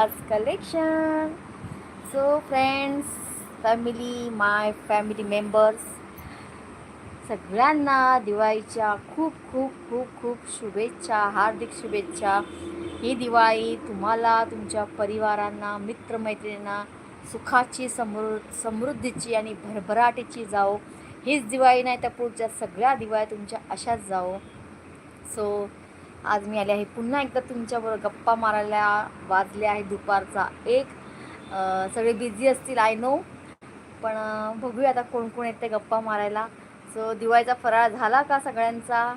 आज collection so friends family my family members सगळ्यांना दिवाळीच्या खूप खूप खूप खूप शुभेच्छा हार्दिक शुभेच्छा. ही दिवाळी तुम्हाला तुमच्या परिवारांना मित्रमैत्रिणींना सुखाची समृ समृद्धीची आणि भरभराटीची जाओ हीच दिवाळी नाही तर पुढच्या सगळ्या दिवाळी तुमच्या अशाच जाओ सो आज मी आले आहे पुन्हा एकदा तुमच्याबरोबर गप्पा मारायला वाजले आहे दुपारचा एक. सगळे बिझी असतील आय नो पण बघूया आता कोण कोण येते गप्पा मारायला. सो दिवाळीचा फराळ झाला का सगळ्यांचा?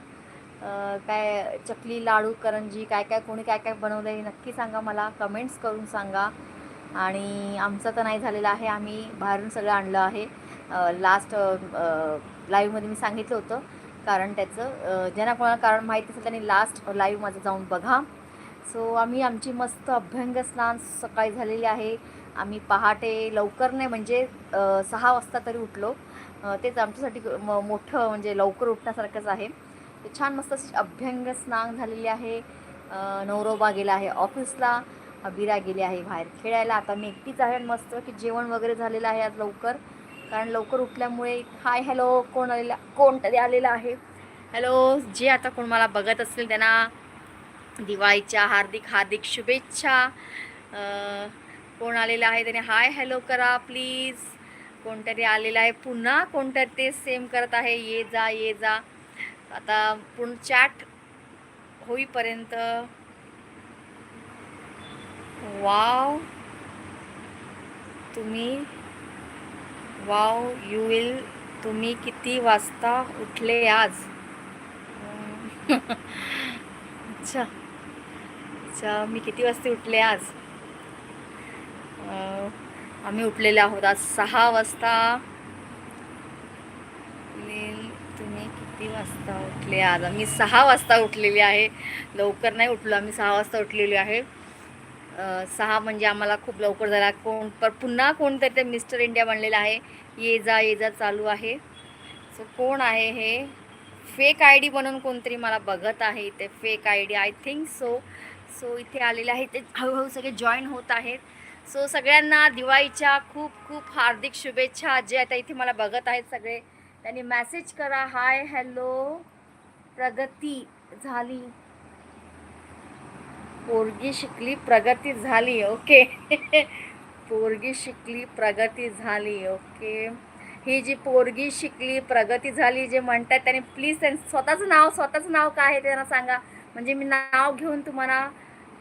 काय चकली लाडू करंजी काय काय कोणी काय काय बनवलं आहे नक्की सांगा मला. कमेंट्स करून सांगा. आणि आमचं तर नाही झालेलं आहे. आम्ही बाहेरून सगळं आणलं आहे. लास्ट लाईव्हमध्ये मी सांगितलं होतं. कारण त्याचं ज्यांना कोणाला कारण माहिती असेल त्यांनी लास्ट लाईव्ह माझं जाऊन बघा. सो आम्ही आमची मस्त अभ्यंग स्नान सकाळी झालेली आहे. आम्ही पहाटे लवकर नाही म्हणजे सहा वाजता तरी उठलो. तेच आमच्यासाठी म मोठं म्हणजे लवकर उठण्यासारखंच आहे. ते छान मस्त अशी अभ्यंग स्नान झालेली आहे. नवरोबा गेला आहे ऑफिसला. अबिरा गेली आहे बाहेर खेळायला. आता मी एकटीच आहे आणि मस्त की जेवण वगैरे झालेलं आहे आज लवकर. कारण लवकर उठल्यामुळे हाय हॅलो कोण आलेला कोण तरी आलेलं आहे. हॅलो जे आता कोण मला बघत असेल त्यांना दिवाळीच्या हार्दिक हार्दिक शुभेच्छा. कोण आलेलं आहे त्याने हाय हॅलो करा प्लीज. कोणतरी आलेलं आहे पुन्हा कोणतरी ते सेम करत आहे ये जा ये जा. आता पूर्ण चॅट होईपर्यंत. वाव. तुम्ही वाव यू विल तुम्ही किती वाजता उठले आज? अच्छा. अच्छा मी किती वाजता उठले आज? आम्ही उठलेले आहोत आज सहा वाजता. तुम्ही किती वाजता उठले आज? आम्ही सहा वाजता उठलेली आहे. लवकर नाही उठलो आम्ही सहा वाजता उठलेली आहे. सहा म्हणजे आम्हाला खूप लवकर झाला कोण पर पुन्हा कोणतरी ते मिस्टर इंडिया बनलेलं आहे. ये जा ये जा चालू आहे. सो कोण आहे हे? फेक आय डी म्हणून कोणतरी मला बघत आहे ते fake I D I think so so इथे आलेले आहे ते. हळूहळू सगळे जॉईन होत आहेत. सो सगळ्यांना दिवाळीच्या खूप खूप हार्दिक शुभेच्छा. जे आता इथे मला बघत आहेत सगळे त्यांनी मॅसेज करा. हाय हॅलो प्रगती झाली. पोरगी शिकली प्रगती झाली. ओके पोरगी शिकली प्रगती झाली ओके? ही जी पोरगी शिकली प्रगती झाली जे म्हणतात त्यांनी प्लीज त्यां स्वतःचं नाव स्वतःचं नाव काय आहे ते त्यांना सांगा. म्हणजे मी नाव घेऊन तुम्हाला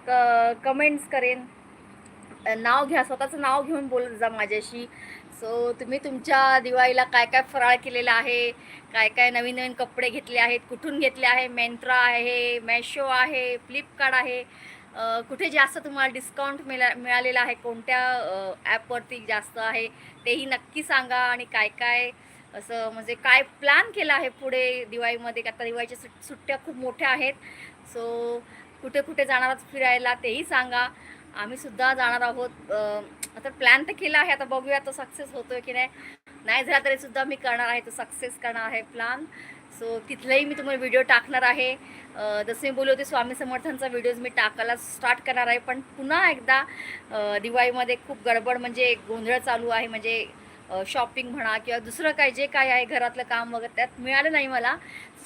क कमेंट्स करेन. नाव घ्या स्वतःचं नाव घेऊन बोलत जा माझ्याशी. सो तुम्ही तुमच्या दिवाळीला काय काय फराळ केलेला आहे? काय काय नवीन नवीन कपडे घेतले आहेत? कुठून घेतले आहे? मेंत्रा आहे मॅशो आहे फ्लिपकार्ट आहे. कुठे जास्त तुम्हाला डिस्काउंट मिळा मिळालेला आहे? कोणत्या ॲपवरती जास्त आहे? तेही नक्की सांगा आणि काय काय असं म्हणजे काय प्लॅन केला आहे पुढे दिवाळीमध्ये? आता दिवाळीच्या सुट सुट्ट्या खूप मोठ्या आहेत. सो कुठे कुठे जाणार आहात फिरायला तेही सांगा. आम्ही सुद्धा जाणार आहोत. आता प्लॅन तर केला आहे. आता बघूया तो सक्सेस होतोय की नाही. नाही झाला तरीसुद्धा मी करणार आहे. तो सक्सेस करणार आहे प्लॅन सो तिथलाही मी तुम्हाला व्हिडिओ टाकणार आहे. जसं जसे मी बोलले होते स्वामी समर्थांचा व्हिडिओज मी टाकायला स्टार्ट करणार आहे. पण पुन्हा एकदा दिवाळीमध्ये खूप गडबड म्हणजे गोंधळ चालू आहे. म्हणजे शॉपिंग म्हणा किंवा दुसरं काय जे काय आहे घरातलं काम वगैरे त्यात मिळालं नाही मला.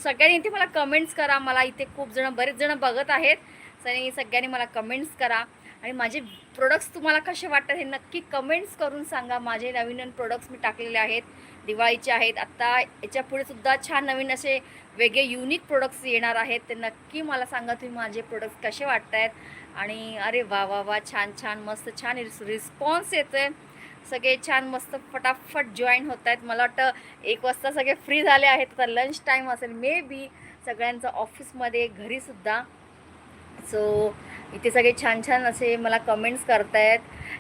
सगळ्यांनी इथे मला कमेंट्स करा. मला इथे खूप जण बरेच जण बघत आहेत. आणि सगळ्यांनी मला कमेंट्स करा. आणि माझे प्रोडक्ट्स तुम्हाला कसे वाटतात हे नक्की कमेंट्स करून सांगा. माझे नवीन नवीन प्रोडक्ट्स मी टाकलेले आहेत. दिवाळीचे आहेत. आत्ता याच्यापुढे सुद्धा छान नवीन असे वेगळे युनिक प्रोडक्ट्स येणार आहेत. ते नक्की मला सांगा तुम्ही माझे प्रोडक्ट्स कसे वाटत आहेत आणि अरे वा वा वा छान छान मस्त छान रिस्पॉन्स येतो आहे सगळे छान मस्त फटाफट जॉईन होत आहेत मला वाटतं एक वाजता सगळे फ्री झाले आहेत. आता लंच टाईम असेल मे बी सगळ्यांचं ऑफिसमध्ये घरीसुद्धा सो इथे सगळे छान छान असे मला कमेंट्स करतायत.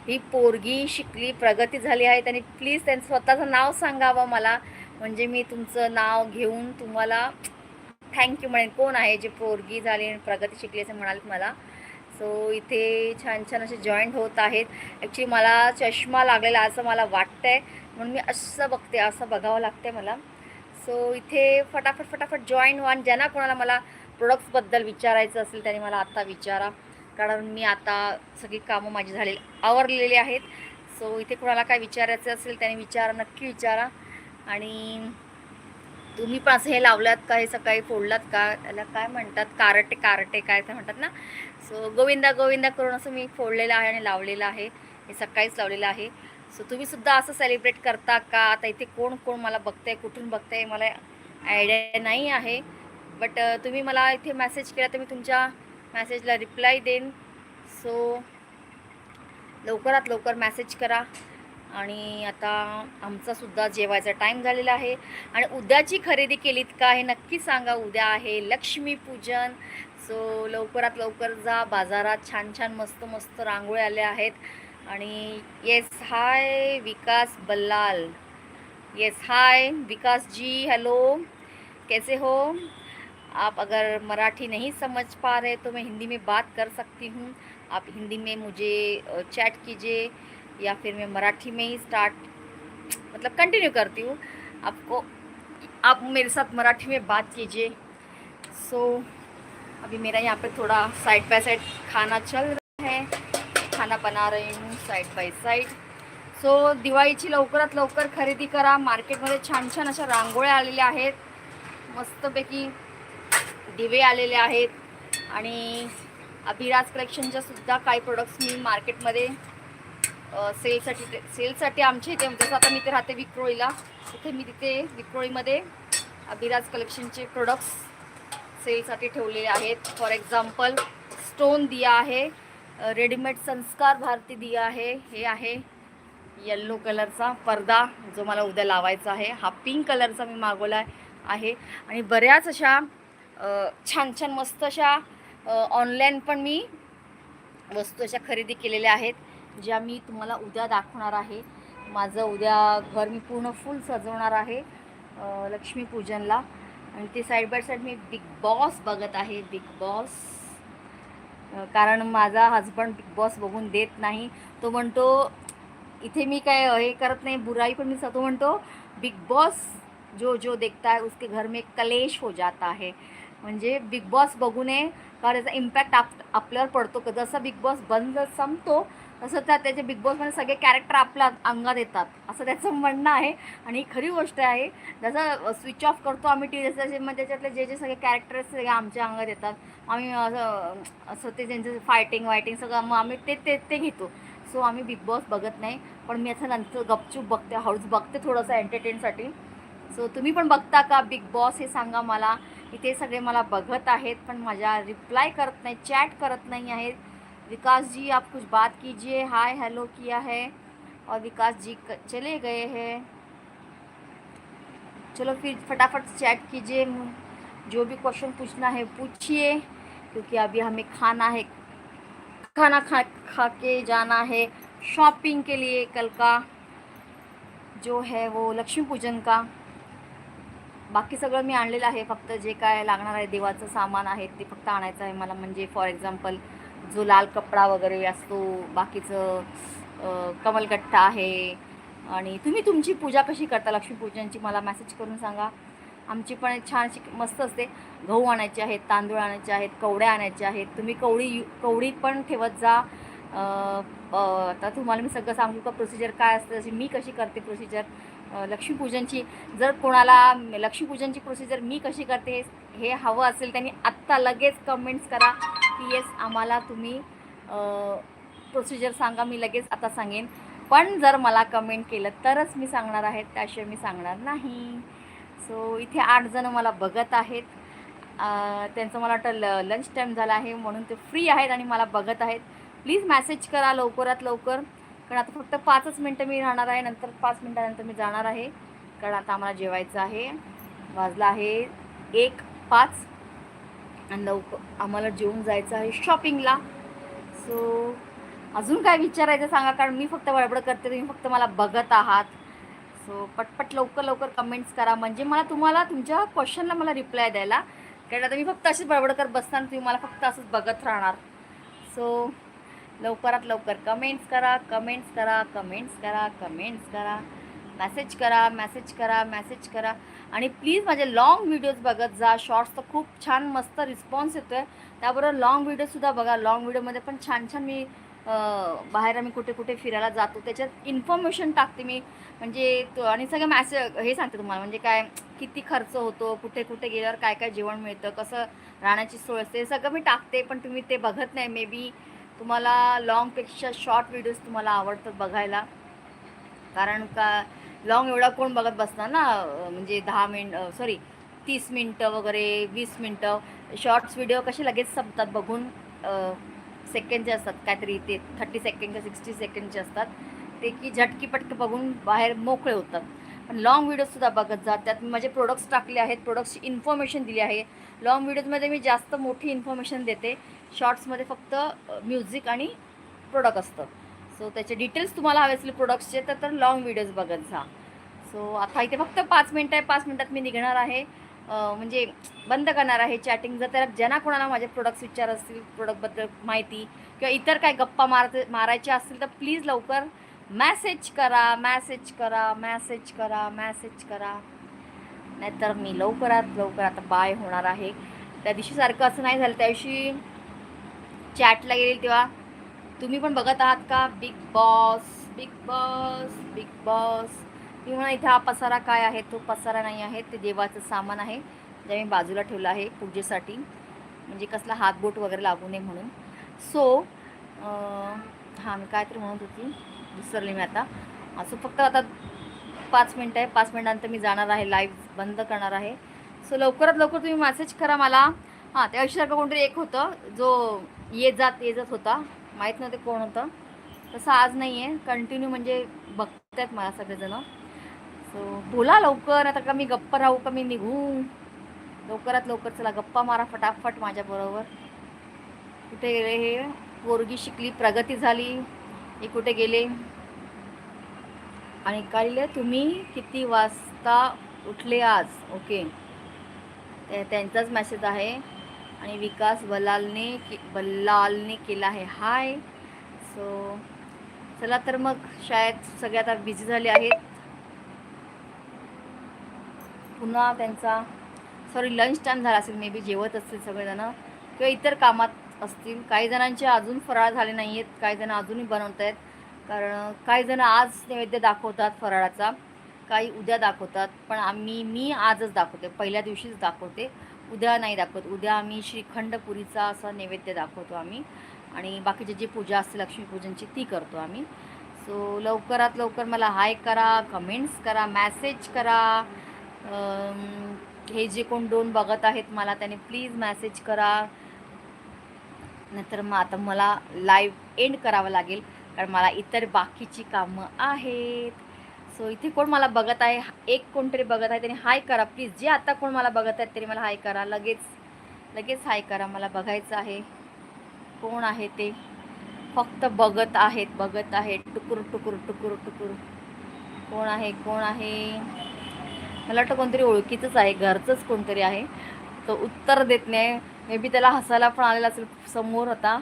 ही पोरगी शिकली प्रगती झाली आहे. त्यांनी प्लीज त्यांचं स्वतःचं नाव सांगावं मला. म्हणजे मी तुमचं नाव घेऊन तुम्हाला थँक्यू म्हणेन कोण आहे जे पोरगी झाली आणि प्रगती शिकली असं म्हणाल मला? सो इथे छान छान असे जॉईंट होत आहेत. ॲक्च्युली मला चष्मा लागलेला असं मला वाटतं आहे म्हणून मी असं बघते असं बघावं लागतं मला. सो इथे फटाफट फटाफट जॉईन व्हा ज्यांना कोणाला मला प्रोडक्ट्सबद्दल विचारायचं असेल त्यांनी मला आत्ता विचारा. कारण मी आता सगळी कामं माझी झालेली आवरलेली आहेत. सो इथे कोणाला काय विचारायचं असेल त्याने विचारा नक्की विचारा. आणि तुम्ही पण असं हे लावलात का हे सकाळी फोडलात का? त्याला काय म्हणतात? कारटे कारटे काय ते म्हणतात ना? सो गोविंदा गोविंदा करून असं मी फोडलेलं आहे आणि लावलेलं आहे. हे सकाळीच लावलेलं आहे. सो तुम्हीसुद्धा असं सेलिब्रेट करता का? आता इथे कोण कोण मला बघताय कुठून बघताय? मला आयडिया नाही आहे. बट तुम्ही मला इथे मेसेज केला तर मी तुमच्या मॅसेजला रिप्लाय देईन. सो लवकरात लवकर मॅसेज करा. आणि आता आमचासुद्धा जेवायचा टाईम झालेला आहे. आणि उद्याची खरेदी केलीत का हे नक्की सांगा. उद्या आहे लक्ष्मीपूजन सो लवकरात लवकर जा. बाजारात छान छान मस्त मस्त रांगोळी आल्या आहेत. आणि yes hi Vikas Ballal. Yes hi Vikas ji hello कैसे हो? आप अगर मराठी नहीं समझ पा रहे तो मैं हिंदी में बात कर सकती हूँ। आप हिंदी में मुझे चैट कीजिए या फिर मैं मराठी में ही स्टार्ट मतलब कंटिन्यू करती हूँ। आपको आप मेरे साथ मराठी में बात कीजिए। सो so, अभी मेरा यहाँ पे थोड़ा साइड बाय साइड खाना चल रहा है। खाना बना रही हूँ side by side so so, दिवाळीची लवकरात लवकर खरेदी करा. मार्केट मार्केटमध्ये छान छान अशा रांगोळ्या आलेल्या आहेत. मस्तपैकी दिवे आलेले आहेत आणि अभिराज कलेक्शनच्या सुद्धा काही प्रोडक्ट्स मी मार्केटमध्ये सेलसाठी सेलसाठी आमच्या इथे जसं आता मी ते राहते विक्रोळीला तिथे मी तिथे विक्रोळीमध्ये अभिराज कलेक्शनचे प्रोडक्ट्स सेलसाठी ठेवलेले आहेत. फॉर एक्झाम्पल स्टोन दिया आहे रेडीमेड संस्कार भारती दिया आहे हे आहे येल्लो कलरचा पडदा जो मला उद्या लावायचा आहे. हा पिंक कलरचा मी मागवला आहे. आणि बऱ्याच अशा छान छान मस्त अशा ऑनलाईन पण मी वस्तू अशा खरेदी केलेल्या आहेत ज्या मी तुम्हाला उद्या दाखवणार आहे. माझं उद्या घर मी पूर्ण फुल सजवणार आहे लक्ष्मीपूजनला. आणि ते साईड बाय साईड मी बिग बॉस बघत आहे बिग बॉस कारण माझा हजबंड बिग बॉस बघून देत नाही. तो म्हणतो इथे मी काय हे करत नाही बुराई पण मी तो म्हणतो बिग बॉस जो जो देखता है उसके घर में कलेश हो जाता है. म्हणजे बिग बॉस बघू नये कारण त्याचा इम्पॅक्ट आप आपल्यावर पडतो. का जसा बिग बॉस बंद संपतो तसं त्या त्याचे बिग बॉसमध्ये सगळे कॅरेक्टर आपल्या अंगात येतात. असं त्याचं म्हणणं आहे. आणि ही खरी गोष्ट आहे जसं स्विच ऑफ करतो आम्ही टी व्ही जसे म्हणजे मग त्याच्यातले जे जे सगळे कॅरेक्टर्स सगळे आमच्या अंगात येतात. आम्ही असं असं ते त्यांचं फायटिंग वायटिंग सगळं मग आम्ही ते ते ते घेतो. सो आम्ही बिग बॉस बघत नाही. पण मी असं नंतर गपचूप बघते हळूच बघते थोडंसं एंटरटेनसाठी सो तुम्ही पण बघता का बिग बॉस हे सांगा मला. इथे सगळे मला बघत आहेत, पण रिप्लाय करत नाही चॅट करत नाही आहेत. विकास जी आप कुछ बात कीजिए. हाय हेलो किया है. और विकास जी चले गए हैं. चलो फिर फटाफट चैट कीजिए. जो भी क्वेश्चन पूछना है पूछिए, क्योंकि अभी हमें खाना है, खाना खा खा के जाना है शॉपिंग के लिए कल का, जो है वो लक्ष्मी पूजन का। बाकी सगळं मी आणलेलं आहे. फक्त जे काय लागणार आहे देवाचं सामान आहे ते फक्त आणायचं आहे मला. म्हणजे फॉर एक्झाम्पल जो लाल कपडा वगैरे असतो बाकीचं कमलगट्टा आहे. आणि तुम्ही तुमची पूजा कशी करता? लक्ष्मीपूजनची मला मेसेज करून सांगा. आमची पण एक छान अशी मस्त असते. गहू आणायचे आहेत तांदूळ आणायचे आहेत कवड्या आणायच्या आहेत. तुम्ही कवडी यू कवडी पण ठेवत जा. आता तुम्हाला मी सगळं सांगू का? प्रोसिजर काय असतं? अशी मी कशी करते प्रोसिजर लक्ष्मीपूजनची. जर कोणाला लक्ष्मीपूजनची प्रोसिजर मी कशी करते हे हवं असेल त्यांनी आत्ता लगेच कमेंट्स करा की येस आम्हाला तुम्ही प्रोसिजर सांगा मी लगेच आता सांगेन. पण जर मला कमेंट केलं तरच मी सांगणार आहे त्याशिवाय मी सांगणार नाही. सो इथे आठ जण मला बघत आहेत. त्यांचं मला वाटतं ल लंच टाईम झाला आहे म्हणून ते फ्री आहेत आणि मला बघत आहेत. प्लीज मॅसेज करा लवकरात लवकर. कारण आता फक्त पाचच मिनटं मी राहणार आहे नंतर पाच मिनटानंतर मी जाणार आहे. कारण आता आम्हाला जेवायचं आहे. वाजला आहे एक पाच. आणि लवकर आम्हाला जेवून जायचं आहे शॉपिंगला. सो अजून काय विचारायचं सांगा? कारण मी फक्त बडबड करते तुम्ही फक्त मला बघत आहात. सो पटपट लवकर लवकर कमेंट्स करा. म्हणजे मला तुम्हाला तुमच्या क्वेश्चनला मला रिप्लाय द्यायला. कारण आता मी फक्त अशीच बडबड करत बसणार तुम्ही मला फक्त असंच बघत राहणार. सो लवकरात लवकर कमेंट्स करा कमेंट्स करा कमेंट्स करा कमेंट्स करा. मॅसेज करा मॅसेज करा मॅसेज करा. आणि प्लीज माझे लाँग व्हिडिओज बघत जा. शॉर्ट्स तर खूप छान मस्त रिस्पॉन्स येतो आहे त्याबरोबर लाँग व्हिडिओसुद्धा बघा. लाँग व्हिडिओमध्ये पण छान छान मी बाहेर आम्ही कुठे कुठे फिरायला जातो. त्याच्यात इन्फॉर्मेशन टाकते मी. म्हणजे तो आणि सगळं मॅसेज हे सांगते तुम्हाला. म्हणजे काय किती खर्च होतो कुठे कुठे गेल्यावर काय काय जेवण मिळतं कसं राहण्याची सोय असते हे सगळं मी टाकते. पण तुम्ही ते बघत नाही. मे बी तुम्हाला लॉंगपेक्षा शॉर्ट व्हिडिओज तुम्हाला आवडतात बघायला. कारण का लॉंग एवढा कोण बघत बसणार ना? म्हणजे दहा मिनिट सॉरी तीस मिनटं वगैरे वीस मिनटं. शॉर्ट्स व्हिडिओ कसे लगेच संपतात बघून सेकंडचे असतात काहीतरी ते थर्टी सेकंड का सिक्स्टी सेकंडचे असतात ते की झटकी पटकी बघून बाहेर मोकळे होतात. लाँग व्हिडिओसुद्धा बघत जा. त्यात मी माझे प्रोडक्ट्स टाकले आहेत प्रोडक्ट्सची इन्फॉर्मेशन दिली आहे. लाँग व्हिडिओजमध्ये मी जास्त मोठी इन्फॉर्मेशन देते. शॉर्ट्समध्ये फक्त म्युझिक आणि प्रोडक्ट असतं. सो त्याचे डिटेल्स तुम्हाला हवे असतील प्रोडक्ट्सचे तर तर लाँग व्हिडिओज बघत जा. सो आता इथे फक्त पाच मिनटं आहे. पाच मिनटात मी निघणार आहे. म्हणजे बंद करणार आहे चॅटिंग जर त्याला ज्यांना कोणाला माझे प्रोडक्ट्स विचार असतील प्रोडक्टबद्दल माहिती किंवा इतर काय गप्पा मारते मारायच्या असतील तर प्लीज लवकर मॅसेज करा मॅसेज करा मॅसेज करा मॅसेज करा. नाहीतर मी लवकरात लवकर आता बाय होणार आहे. त्या दिवशी सारखं असं नाही झालं. त्या दिवशी चॅटला गेली तेव्हा तुम्ही पण बघत आहात का? Bigg Boss Bigg Boss Bigg Boss मी म्हणा इथे हा पसारा काय आहे? तो पसारा नाही आहे. ते देवाचं सामान आहे. जे मी बाजूला ठेवलं आहे पूजेसाठी. म्हणजे कसला हातबोट वगैरे लागू नये म्हणून. सो हां मी काय तरी म्हणत होती. विसरले मी आता. असं फक्त आता पाच मिनटं आहे. पाच मिनटानंतर मी जाणार आहे. लाईव्ह बंद करणार आहे. सो लवकरात लवकर तुम्ही मेसेज करा मला. हां त्या दिवशीसारखं कोणतरी एक होतं. जो ये जात ये जात होता. माहीत नव्हते कोण होतं. तसं आज नाही आहे कंटिन्यू म्हणजे बघतायत मला सगळेजणं. सो बोला लवकर. आता का मी गप्प राहू का मी निघू? लवकरात लवकर चला गप्पा मारा फटाफट माझ्याबरोबर कुठे गेले हे? पोरगी शिकली प्रगती झाली. हे कुठे गेले? आणि काढले तुम्ही किती वाजता उठले आज? ओके त्यांचाच मेसेज आहे. आणि विकास बलालने के बल्लालने केला आहे. हाय सो चला तर मग शाळेत सगळे आता बिझी झाले आहेत. पुन्हा त्यांचा सॉरी लंच टाईम झाला असेल मे बी जेवत असतील सगळेजणं. किंवा इतर कामात असतील. काही जणांचे अजून फराळ झाले नाही आहेत काही जण अजूनही बनवत आहेत कारण काही जण आज नैवेद्य दाखवतात फराळाचा. काही उद्या दाखवतात. पण आम्ही मी आजच दाखवते. पहिल्या दिवशीच दाखवते. उद्या नाही दाखवत. उद्या आम्ही श्रीखंडपुरीचा असा नैवेद्य दाखवतो आम्ही. आणि बाकीची जी पूजा असते लक्ष्मीपूजनची ती करतो आम्ही. सो लवकरात लवकर मला हाय करा कमेंट्स करा मॅसेज करा. हे जे कोण दोन बघत आहेत मला त्याने प्लीज मॅसेज करा. नंतर मग आता मला लाईव्ह एंड करावं लागेल कारण मला इतर बाकीची कामं आहेत. सो इथे कोण मला बघत आहे एक कोणतरी बघत आहे त्यांनी हाय करा. प्लीज जे आता कोण मला बघत आहेत त्यांनी मला हाय करा. लगेच लगेच हाय करा. मला बघायचं आहे कोण आहे ते. फक्त बघत आहेत बघत आहेत. टुकुर टुकुर टुकुर टुकुर. कोण आहे कोण आहे? मला वाटतं कोणतरी ओळखीचंच आहे घरचंच कोणतरी आहे. तो उत्तर देत नाही. मे बी त्याला हसायला पण आलेला असेल समोर होता.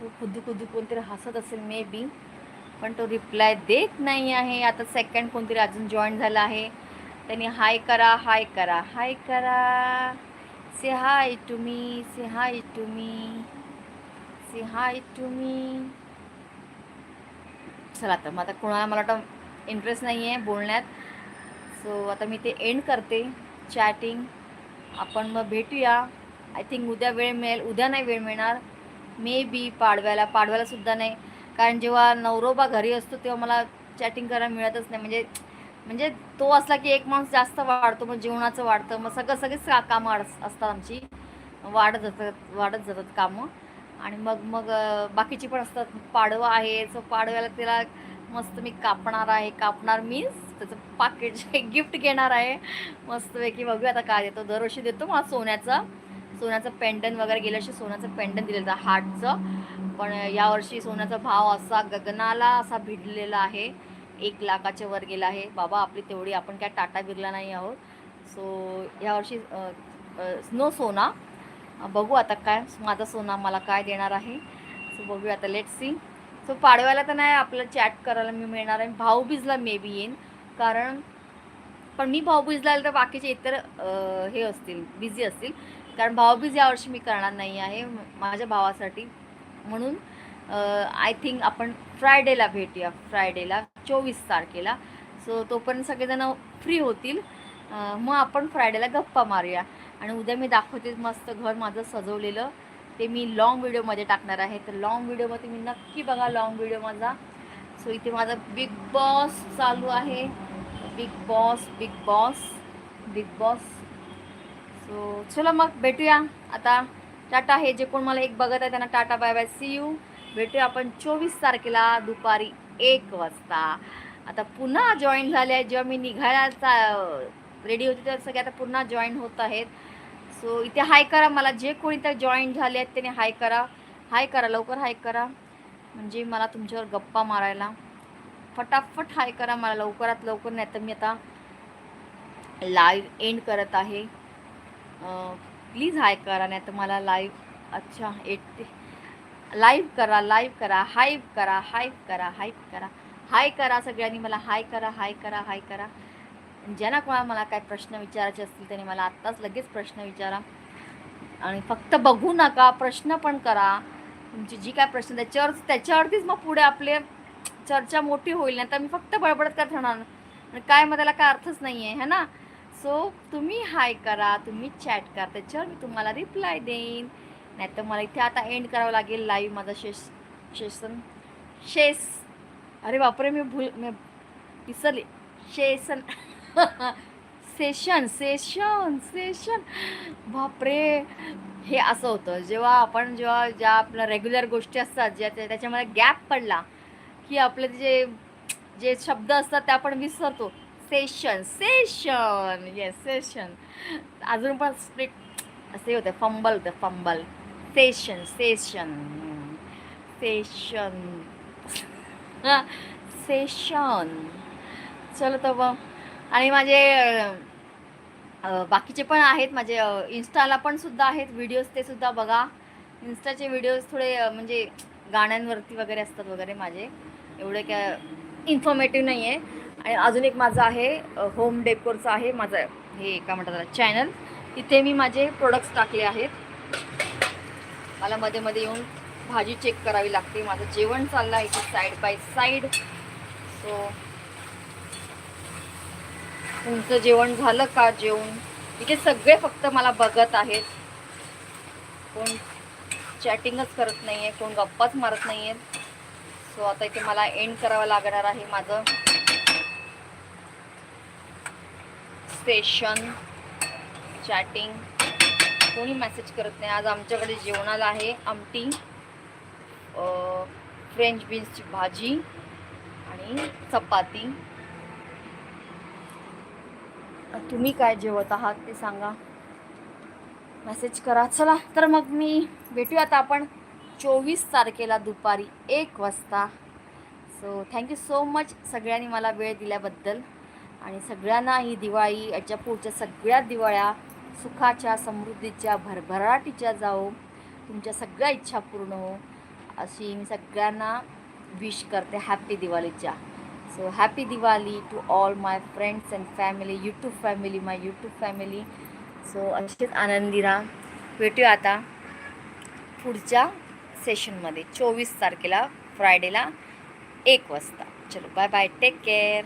तो खुदू खुदू कोणतरी हसत असेल मे बी पण तो रिप्लाय देत नाही आहे. आता सेकंड कोणतरी अजून जॉईन झाला आहे. त्यांनी हाय करा हाय करा हाय करा. Say hi to me say hi to me say hi to me चला तर मग आता कोणाला मला वाटतं इंटरेस्ट नाही आहे बोलण्यात. सो आता मी ते एंड करते चॅटिंग आपण मग भेटूया. आय थिंक उद्या वेळ मिळेल उद्या नाही वेळ मिळणार. मे बी पाडव्याला पाडव्यालासुद्धा नाही. कारण जेव्हा नवरोबा घरी असतो तेव्हा मला चॅटिंग करायला मिळतच नाही. म्हणजे म्हणजे तो असला की एक माणूस जास्त वाढतो मग जेवणाचं वाढतं. मग सगळं सगळीच का कामं अड- असतात आमची. वाढत जातात वाढत जातात कामं. आणि मग मग बाकीची पण असतात. पाडवा आहे सो पाडव्याला त्याला मस्त मी कापणार आहे. कापणार मीन्स त्याचं पाकिट गिफ्ट घेणार आहे. मस्तपैकी बघूया आता काय देतो. दरवर्षी देतो मला सोन्याचं. सोन्याचं पेंडन वगैरे गेल्या वर्षी सोन्याचं पेंडन दिलेलं होतं हार्टचं पण यावर्षी सोन्याचा भाव असा गगनाला असा भिडलेला आहे. एक लाखाच्या वर गेला आहे. बाबा आपली तेवढी आपण काय टाटा बिरला नाही आहोत. सो यावर्षी नो सोना. बघू आता काय माझा सोना मला काय देणार आहे. सो बघूया आता लेट सी सो पाडव्याला तर नाही आपलं चॅट करायला मी मिळणार आहे. भाऊबीजला मे बी येईन कारण पण मी भाऊबीजला आले तर बाकीचे इतर हे असतील बिझी असतील. कारण भाऊबीज यावर्षी मी करणार नाही आहे माझ्या भावासाठी. म्हणून आय थिंक आपण फ्रायडेला भेटूया. फ्रायडेला चोवीस तारखेला. सो तोपर्यंत सगळेजण फ्री होतील. मग आपण फ्रायडेला गप्पा मारूया. आणि उद्या मी दाखवते मस्त घर माझं सजवलेलं. ते मी लॉंग व्हिडिओमध्ये टाकणार आहे. तर लॉंग व्हिडिओमध्ये मी नक्की बघा लॉंग व्हिडिओ माझा. सो इथे माझा बिग बॉस चालू आहे. Bigg Boss Bigg Boss Bigg Boss so चला मग भेटूया. आता टाटा हे जे कोण मला एक बघत आहे त्यांना tata bye bye see you भेटूया आपण चोवीस तारखेला दुपारी एक वाजता. आता पुन्हा जॉईन झाले आहे जेव्हा मी निघायला रेडी होते तर सगळे आता पुन्हा जॉईन होत आहेत. सो इथे हाय करा मला. जे कोणी तर जॉईन झाले आहेत त्याने हाय करा. हाय करा लवकर हाय करा. म्हणजे मला तुमच्यावर गप्पा मारायला. फटाफट हाय करा मला लवकरात लवकर. नाही तर मी आता लाईव्ह एंड करत आहे. प्लीज हाय करा नाही तर मला लाईव्ह अच्छा एट लाईव्ह करा लाईव्ह करा हाईव करा हाईव करा हाईव करा हाय करा सगळ्यांनी मला हाय करा हाय करा हाय करा. ज्यांना कोणाला मला काय प्रश्न विचारायचे असतील त्यांनी मला आत्ताच लगेच प्रश्न विचारा. आणि फक्त बघू नका प्रश्न पण करा. तुमची जी काय प्रश्न त्याच्यावर त्याच्यावरतीच मग पुढे आपले चर्चा मोठी होईल नाही तर मी फक्त बडबडत करत राहणार. आणि काय मग त्याला काय अर्थच नाही आहे है ना? सो तुम्ही हाय करा तुम्ही चॅट करा त्याच्यावर मी तुम्हाला रिप्लाय देईन. नाही तर मला इथे आता एंड करावं लागेल लाईव्ह माझा शेष शेसन शेस. अरे बापरे मी भूल मी विसरले. शेसन. Session session session. बापरे. हे असं होतं जेव्हा आपण जेव्हा ज्या आपल्या रेग्युलर गोष्टी असतात ज्या त्याच्यामध्ये गॅप पडला की आपले जे जे शब्द असतात ते आपण विसरतो. सेशन सेशन येस सेशन अजून पण स्प्लिट असे होते फंबल होते fumble session session session session चलो तर मग. आणि माझे बाकीचे पण आहेत माझे इन्स्टाला पण सुद्धा आहेत व्हिडिओज ते सुद्धा बघा. इन्स्टाचे व्हिडिओज थोडे म्हणजे गाण्यांवरती वगैरे असतात वगैरे माझे. एवढे काय इन्फॉर्मेटिव्ह नाही आहे आणि अजून एक माझं आहे होम डेकोरचं आहे माझं हे काय म्हणतात त्याला चॅनल तिथे मी माझे प्रोडक्ट्स टाकले आहेत. मला मध्ये मध्ये येऊन भाजी चेक करावी लागते. माझं जेवण चाललं आहे इथे साईड बाय साईड सो तुमचं जेवण झालं का जेवण इथे सगळे फक्त मला बघत आहेत. कोण चॅटिंगच करत नाही आहे कोण गप्पाच मारत नाही आहेत सो आता इथे मला एंड करावं लागणार आहे माझं. स्टेशन चॅटिंग कोणी मेसेज करत नाही. आज आमच्याकडे जेवणाला आहे आमटी फ्रेंच बीन्सची भाजी आणि चपाती. तुम्ही काय जेवत आहात ते सांगा. मेसेज करा. चला तर मग मी भेटूया आता आपण चोवीस तारखेला दुपारी एक वाजता. सो थँक्यू सो मच सगळ्यांनी मला वेळ दिल्याबद्दल. आणि सगळ्यांना ही दिवाळी याच्या पुढच्या सगळ्या दिवाळ्या सुखाच्या समृद्धीच्या भरभराटीच्या जाओ तुमच्या सगळ्या इच्छा पूर्ण हो. अशी मी सगळ्यांना विश करते. हॅपी दिवाळीच्या. So happy Diwali to all my friends and family YouTube family my YouTube family so असेच आनंदी राहा भेटूया आता पुढच्या सेशनमध्ये चोवीस तारखेला फ्रायडेला एक वाजता. चलो बाय बाय टेक केअर